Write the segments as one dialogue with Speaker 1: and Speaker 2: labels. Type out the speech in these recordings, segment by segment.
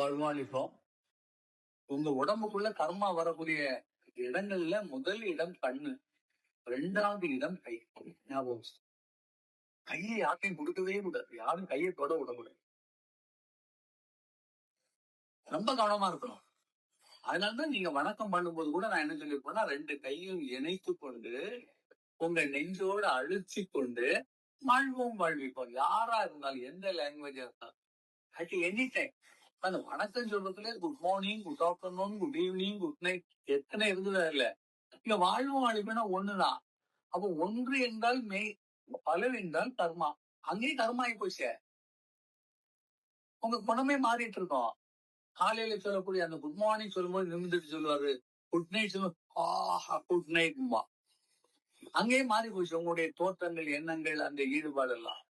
Speaker 1: வருமானிப்போம். உங்க உடம்புக்குள்ள கர்மா வரக்கூடிய இடங்கள்ல முதல் இடம் கண்ணு ரெண்டாவது இடம் கை. ஞாபகம் கையை யார்ட்டையும் கொடுக்கவே கூடாது. யாரும் கையை தொட விடக்கூடாது. ரொம்ப கவனமா இருக்கணும். அதனாலதான் நீங்க வணக்கம் பண்ணும்போது கூட நான் என்ன சொல்லியிருப்பேன்னா ரெண்டு கையும் இணைத்து கொண்டு உங்க நெஞ்சோட அழுத்தி கொண்டு வாழ்வோம் வாழ்விப்போம். யாரா இருந்தாலும் எந்த லாங்குவேஜா இருந்தாலும். அட் எனி டைம் அந்த வணக்கம் சொல்றதுல good morning good afternoon good evening good night எத்தனை இருக்குதா இல்ல. இங்க வாழ்வும் வாழ்வினா ஒண்ணுதான். அப்போ ஒன்று என்றால் மெய் பலர் என்றால் கர்மா. அங்கேயும் கர்மா ஆகி உங்க குணமே மாறிட்டு இருக்கோம். காலையில சொல்லக்கூடிய அந்த குட் மார்னிங் சொல்லும்போது நிமிந்துட்டு சொல்லுவாரு. குட் நைட் சொல்லுவோம் ஆஹா குட் நைட்மா அங்கேயே மாறி போச்சு. உங்களுடைய தோற்றங்கள் எண்ணங்கள் அந்த ஈடுபாடு எல்லாம்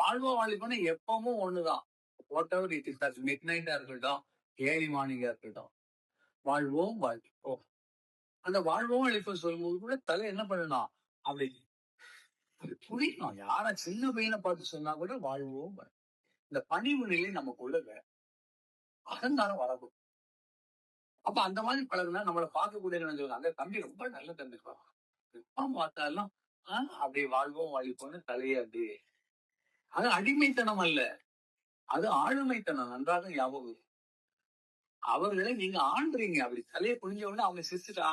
Speaker 1: வாழ்வா வாழிப்போனா எப்பவும் ஒண்ணுதான். Whatever it is mid நைட்டா இருக்கட்டும் ஏழி மார்னிங்கா இருக்கட்டும் வாழ்வோம் வாழ்வோம் அந்த வாழ்வோம் அழிப்போம் சொல்லும்போது கூட தலை என்ன பண்ணணும் அப்படி புரியணும் யார சின்ன பையனை பார்த்து சொன்னா கூட வாழ்வோம் இந்த பணிவு நிலை நமக்குள்ள வேணும். அகங்காரம் வரக்கூடும் அப்ப அந்த மாதிரி பழகுனா நம்மளை பார்க்கக்கூடிய சொல்லுவாங்க அந்த தம்பி ரொம்ப நல்ல தம்பி பாப்பா. எப்ப பார்த்தாலும் ஆஹ் அப்படி வாழ்வோம் வாழ்ப்போம்னு தலையை அது அடிமைத்தனம் அல்ல. அது ஆளுமைத்தனம் நன்றாக ஞாபகம் அவர்களை நீங்க ஆண்டுறீங்க அப்படி தலையை புரிஞ்ச உடனே அவங்க சிரிச்சுட்டா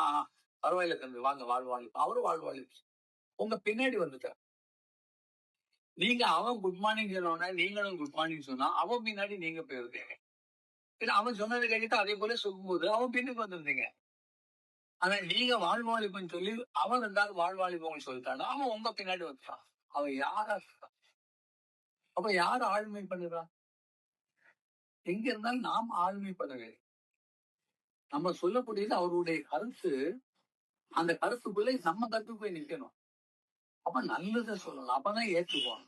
Speaker 1: பரவாயில்ல தம்பி வாங்க வாழ்வாளி அவரும் வாழ்வாளி உங்க பின்னாடி வந்துட்டார். நீங்க அவன் குட் மார்னிங் சொன்னோன்னா நீங்களும் குட் மார்னிங் சொன்னா அவன் பின்னாடி நீங்க போயிருந்தீங்க. இல்ல அவன் சொன்னதை கேட்டு அதே போல சொல்லும்போது அவன் பின்னுக்கு வந்திருந்தீங்க. ஆனா நீங்க வாழ்வாழிப்புன்னு சொல்லி அவன் இருந்தாலும் வாழ்வாளிப்பவங்க சொல்லிட்டானா அவன் உங்க பின்னாடி வந்துட்டான். அவன் யாரா அப்ப யார் ஆளுமை பண்ணுறா? எங்க இருந்தாலும் நாம் ஆளுமை வேண்டும் நம்ம சொல்லக்கூடியது அவருடைய கருத்து அந்த கருத்துக்குள்ளே நம்ம கருத்து போய் நிக்கணும். அப்ப நல்லதை சொல்லணும் அப்பதான் ஏற்றுக்குவோம்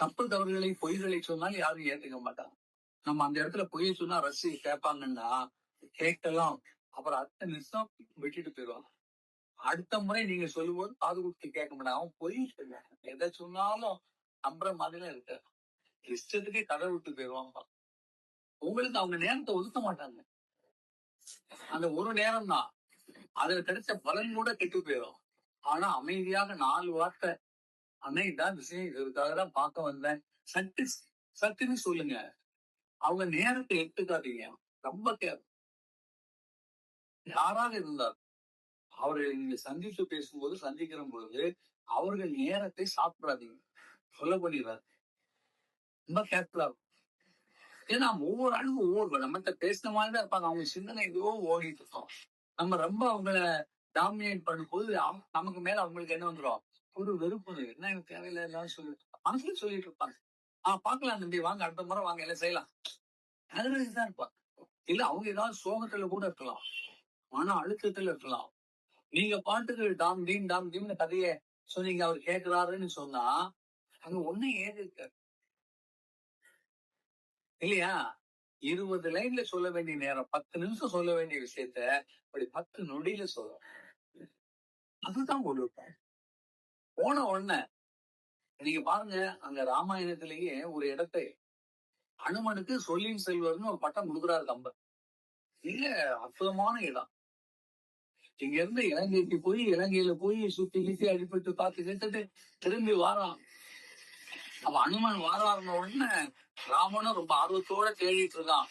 Speaker 1: தப்பு தவறுகளை பொய்களை சொன்னாலும் யாரும் ஏத்துக்க மாட்டாங்க. நம்ம அந்த இடத்துல பொய் சொன்னா ரசி கேட்பாங்கன்னா கேட்கலாம் அப்புறம் அடுத்த நிமிஷம் விட்டுட்டு போயிடுவாங்க. அடுத்த முறை நீங்க சொல்லும்போது காது கொடுத்து கேட்க மாட்டாங்க. அவன் பொய் சொல்ல எதை சொன்னாலும் நம்புற மாதிரிலாம் இருக்க இஷ்டத்துக்கே கடை விட்டு போயிடுவான். உங்களுக்கு அவங்க நேரத்தை ஒதுக்க மாட்டாங்க. அந்த ஒரு நேரம் தான் அதுல கிடைச்ச பலன் கூட கெட்டு போயிடும் ஆனா அமைதியாக நாலு வார்த்தை. அண்ணா விஷயம் இதுக்காக தான் பார்க்க வந்தேன். சட்டு சட்டுன்னு சொல்லுங்க. அவங்க நேரத்தை எடுத்துக்காதீங்க. ரொம்ப கேர் யாராக இருந்தார் அவர்களை நீங்க சந்தித்து பேசும்போது சந்திக்கிற போது அவர்கள் நேரத்தை சாப்பிடாதீங்க. சொல்ல பண்ணிடுறாரு ரொம்ப கேர்ஃபுல்லா இருக்கும். ஏன்னா ஒவ்வொரு ஆளும் ஒவ்வொரு நம்மகிட்ட பேசின மாதிரி தான் இருப்பாங்க. அவங்க சிந்தனை எதுவோ ஓடிட்டு இருக்கோம். நம்ம ரொம்ப அவங்கள டாமினேட் பண்ணும்போது நமக்கு மேல அவங்களுக்கு என்ன வந்துடும் ஒரு வெறுப்பு என்ன எனக்கு தேவையில்லை எல்லாம் சொல்லி. மனசுல சொல்லிட்டு இருப்பாங்க. ஆஹ் பாக்கலாம் தம்பி. வாங்க அடுத்த முறை வாங்க. எல்லாம் செய்யலாம். அதுதான் இருப்பாங்க. இல்ல அவங்க ஏதாவது சோகத்துல கூட இருக்கலாம். மன அழுத்தத்துல இருக்கலாம். நீங்க பாட்டுக்கு டாம் டீம் டாம் டீம்னு கதையை சொன்னீங்க. அவர் கேட்கிறாருன்னு சொன்னா அங்க ஒன்னும் ஏது இருக்காரு இல்லையா? இருபது லைன்ல சொல்ல வேண்டிய நேரம் பத்து நிமிஷம் சொல்ல வேண்டிய விஷயத்த அப்படி பத்து நொடியில சொல்லும் அதுதான் கொடுப்பேன் போன உடனே நீங்க பாருங்க அங்க ராமாயணத்திலேயே ஒரு இடத்தை அனுமனுக்கு சொல்லின் செல்வர்னு ஒரு பட்டம் கொடுக்குறாரு கம்பர். இல்ல அற்புதமான இடம். இங்க இருந்து இலங்கைக்கு போய் இலங்கையில போய் சுத்தி கித்தி அடிபட்டு பார்த்து கேட்டுட்டு திரும்பி வாரான். அப்ப அனுமன் வாராருன உடனே ராமனும் ரொம்ப ஆர்வத்தோட தேடிட்டு இருக்கான்.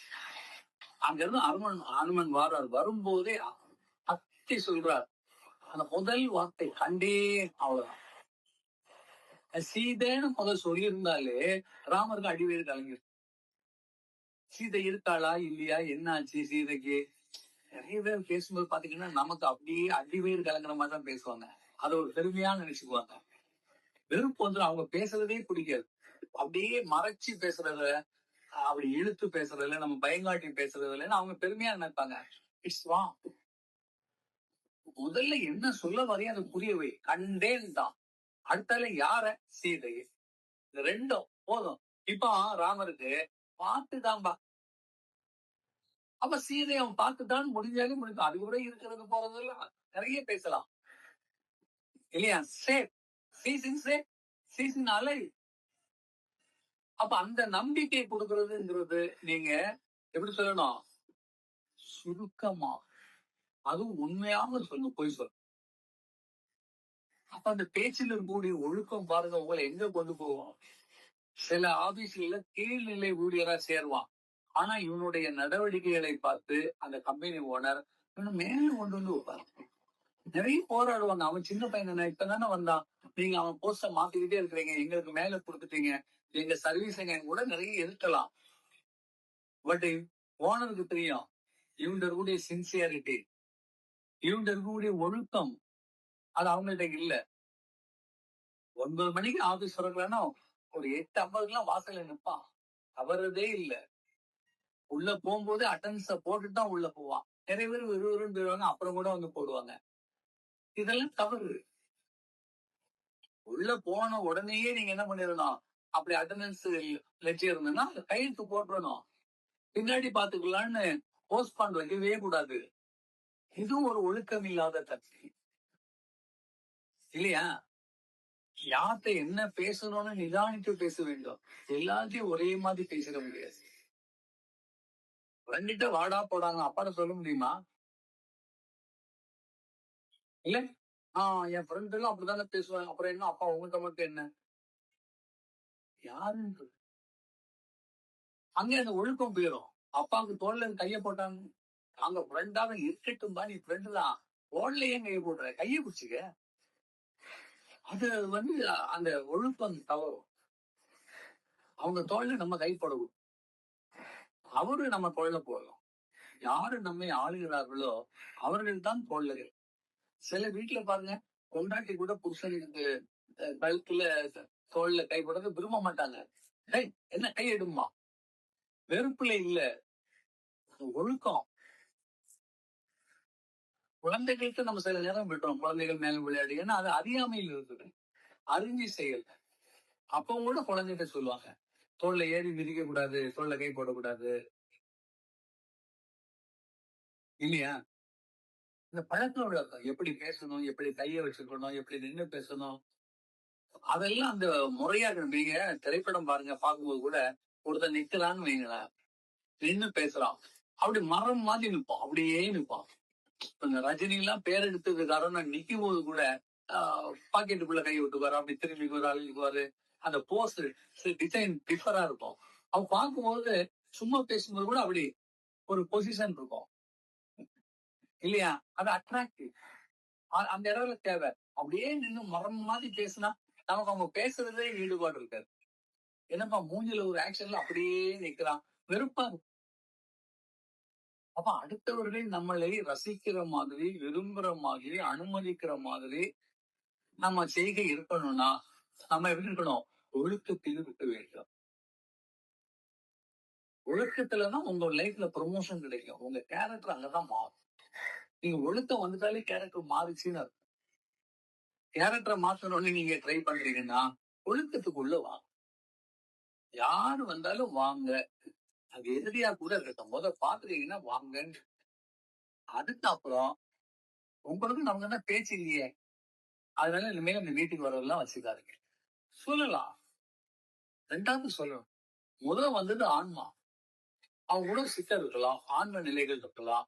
Speaker 1: அங்க இருந்து அனுமன் அனுமன் வாரார் வரும்போதே அத்தி சொல்றார். அந்த முதல் வார்த்தை கண்டே அவ்வளவுதான். சீதைன்னு முதல் சொல்லியிருந்தாலே ராமருக்கு அடிவேறு கலைஞர் சீதை இருக்காளா இல்லையா என்ன ஆச்சு சீதைக்கு? நிறைய பேர் பேசும்போது பாத்தீங்கன்னா நமக்கு அப்படியே அடிவேறு கலங்குற மாதிரி தான் பேசுவாங்க. அது ஒரு பெருமையான நினைச்சுக்குவாங்க. வெறுப்பு வந்து அவங்க பேசுறதே பிடிக்காது. அப்படியே மறைச்சு பேசுறதுல அப்படி இழுத்து பேசுறதுல நம்ம பயங்காட்டி பேசுறதுல அவங்க பெருமையா நினைப்பாங்க. இட்ஸ் வா முதல்ல என்ன சொல்ல வரையும் அது புரியவை கண்டேன் தான். அடுத்தால யார? சீதை இந்த ரெண்டும் போதும். இப்போ ராமருக்கு பார்த்துதான்பா அப்ப சீதை அவன் பார்த்துதான் முடிஞ்சாலே முடிஞ்சான் அது கூட இருக்கிறது போறதுல நிறைய பேசலாம். இல்லையா? சேஃப் சீசின் சீசன் அலை அப்ப அந்த நம்பிக்கை கொடுக்கறதுங்கிறது நீங்க எப்படி சொல்லணும்? சுருக்கமா அதுவும் உண்மையாக சொல்லு போய் சொல்லு. அப்ப அந்த பேச்சில் கூடிய ஒழுக்கம் பாருங்க உங்களை எங்க கொண்டு போவோம் சில ஆபீஸ்ல கீழ்நிலை ஊழியரா சேருவான். ஆனா இவனுடைய நடவடிக்கைகளை பார்த்து அந்த கம்பெனி ஓனர் இவனை மேலும் கொண்டு வந்து வைப்பாரு. நிறைய போராடுவாங்க. அவன் சின்ன பையன் தானே இப்பதானே வந்தான் நீங்க அவன் போஸ்ட மாத்திக்கிட்டே இருக்கிறீங்க. எங்களுக்கு மேல கொடுத்துட்டீங்க. எங்க சர்வீஸ் கூட நிறைய இருக்கலாம். பட் ஓனருக்கு தெரியும். இவங்க இருக்கக்கூடிய சின்சியாரிட்டி இவங்க இருக்கக்கூடிய ஒழுக்கம் அது அவங்கள்ட்ட இல்ல. ஒன்பது மணிக்கு ஆபீஸ் வரலன்னா ஒரு எட்டு ஐம்பதுக்குலாம் வாசல்ல நிப்பான். தவறதே இல்ல. உள்ள போகும்போது அட்டன்ஸ போட்டுட்டு தான் உள்ள போவான். நிறைய பேர் விறுவிறுன்னு போயிடுவாங்க. அப்புறம் கூட வந்து போடுவாங்க. இதெல்லாம் தவறு. உள்ள போன உடனேயே நீங்க என்ன பண்ணிடணும்? அப்படி அட்டண்டன்ஸ் லட்சியம் இருந்ததுன்னா கையெழுத்து போட்டுறணும் பின்னாடி பாத்துக்கலாம்னு போஸ்ட் பண்ண வைக்கவே கூடாது. இதுவும் ஒரு ஒழுக்கம் இல்லாத தன்மை. இல்லையா? யார்கிட்ட என்ன பேசணும்னு நிதானித்து பேச வேண்டும். எல்லாத்தையும் ஒரே மாதிரி பேசிட முடியாது. ரெண்டுட்ட வாடா போடாங்க அப்பாட சொல்ல முடியுமா? இல்ல? ஆஹ் என் ஃப்ரெண்ட் எல்லாம் அப்படித்தானே பேசுவாங்க. அப்புறம் என்ன? அப்பா உங்க தமக்கு என்ன? யாருன்னு அங்க அந்த ஒழுக்கம் போயிடும் அப்பாவுக்கு தோல்ல கைய போட்டாங்க. அங்க ஃப்ரெண்டாக இருக்கட்டும் பா நீ ஃப்ரெண்டு தான். தோல்ல ஏன் கைய போடுற? கைய பிடிச்சிக்க. அது வந்து அந்த ஒழுக்கம் தவறும் அவங்க தோல்ல நம்ம கை போடவும் அவரு நம்ம தோல்ல போடலாம் யாரு நம்மை ஆளுகிறார்களோ அவர்கள் தான் தோழர்கள் சில வீட்டுல பாருங்க கொண்டாட்டி கூட புருஷன் அஹ், கழுத்துல தோல்ல கை போடுறது விரும்ப மாட்டாங்க. டேய் என்ன கை எடுமா வெறுப்புல இல்ல. ஒழுக்கம். குழந்தைகளுக்கு நம்ம சில நேரம் விட்டோம் குழந்தைகள் மேலும் விளையாடி. ஏன்னா அது அறியாமையில் இருக்குது அறிஞ்சு செயல். அப்பவும் கூட குழந்தைகிட்ட சொல்லுவாங்க. தோல்ல ஏறி மிதிக்க கூடாது தோல்ல கை போடக்கூடாது. இல்லையா? இந்த பழக்க வழக்கம் எப்படி பேசணும் எப்படி கைய வச்சுக்கணும் எப்படி நின்று பேசணும் அதெல்லாம் அந்த முறையா நீங்க திரைப்படம் பாருங்க பார்க்கும்போது கூட ஒருத்தன் நிக்கலான்னு வைங்களேன். நின்னு பேசுறான் அப்படி மரம் மாதிரி நிற்பான் அப்படியே நிற்பான் இந்த ரஜினி எல்லாம் பேர் எடுத்தது காரணம் நிக்கும் போது கூட பாக்கெட்டுக்குள்ள கை விட்டுக்குவாரு அப்படி திரும்பி அழுகுவாரு அந்த போஸ் டிசைன் டிஃபரா இருக்கும். அவன் பார்க்கும்போது சும்மா பேசும்போது கூட அப்படி ஒரு பொசிஷன் இருக்கும். இல்லையா? அது அட்ராக்டிவ் அந்த இடத்துல தேவை. அப்படியே நின்னு மரம் மாதிரி பேசினா நமக்கு அவங்க பேசுறதே ஈடுபாடு இருக்காது. என்னப்பா மூஞ்சில ஒரு ஆக்ஷன்ல அப்படியே நிக்கிறான். வெறுப்பா இருக்கும். அப்ப அடுத்தவர்களை நம்மளை ரசிக்கிற மாதிரி விரும்புற மாதிரி அனுமதிக்கிற மாதிரி நம்ம செய்கை இருக்கணும்னா நம்ம எப்படி இருக்கணும்? ஒழுக்கத்தில் இருக்க வேண்டும். ஒழுக்கத்துலதான் உங்க லைஃப்ல ப்ரொமோஷன் கிடைக்கும். உங்க கேரக்டர் அங்கதான் மாறும். நீங்க ஒழுக்கம் வந்துட்டாலே கேரக்டர் மாறிச்சுன்னு அர்த்தம். கேரக்டரை மாத்தணும்னு நீங்க ட்ரை பண்றீங்கன்னா ஒழுக்கத்துக்குள்ள வாங்க யாரு வந்தாலும் வாங்க. அது எதிரியா கூட இருக்கட்டும். முத பாத்துறீங்கன்னா வாங்கன்னு. அதுக்கப்புறம் உங்களுக்கு நமக்கு என்ன பேச்சு இல்லையே. அதனால இனிமேல் அந்த வீட்டுக்கு வரதெல்லாம் வச்சுக்காருங்க சொல்லலாம். ரெண்டாவது சொல்லணும். முதல்ல வந்தது ஆன்மா. அவங்க கூட சிக்கல் இருக்கலாம். ஆன்ம நிலைகள் இருக்கலாம்.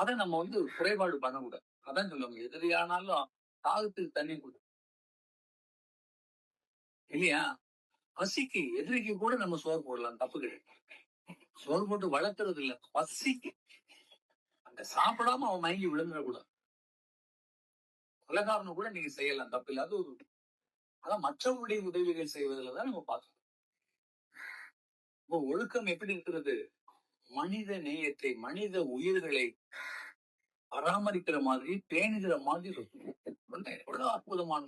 Speaker 1: அதை நம்ம வந்து குறைபாடு பண்ணக்கூடாது. அதான் சொல்லுவாங்க எதிரியானாலும் தாகத்துக்கு தண்ணி கொடு. இல்லையா? பசிக்கு எதிரிக்கு கூட நம்ம சோறு போடலாம் தப்பு கிடையாது. சோறு போட்டு வளர்த்துறது இல்ல பசிக்கு. அந்த சாப்பிடாம அவன் மயங்கி விழுந்துடக்கூடாது. கொலகாரனை கூட நீங்க செய்யலாம் தப்பு இல்லாத அது ஒரு அதான் மற்றவருடைய உதவிகள் செய்வதில் தான் நம்ம பார்க்கணும். ஒழுக்கம் எப்படி இருக்கிறது? மனித நேயத்தை மனித உயிர்களை பராமரிக்கிற மாதிரி பேணுகிற மாதிரி எவ்வளவு அற்புதமான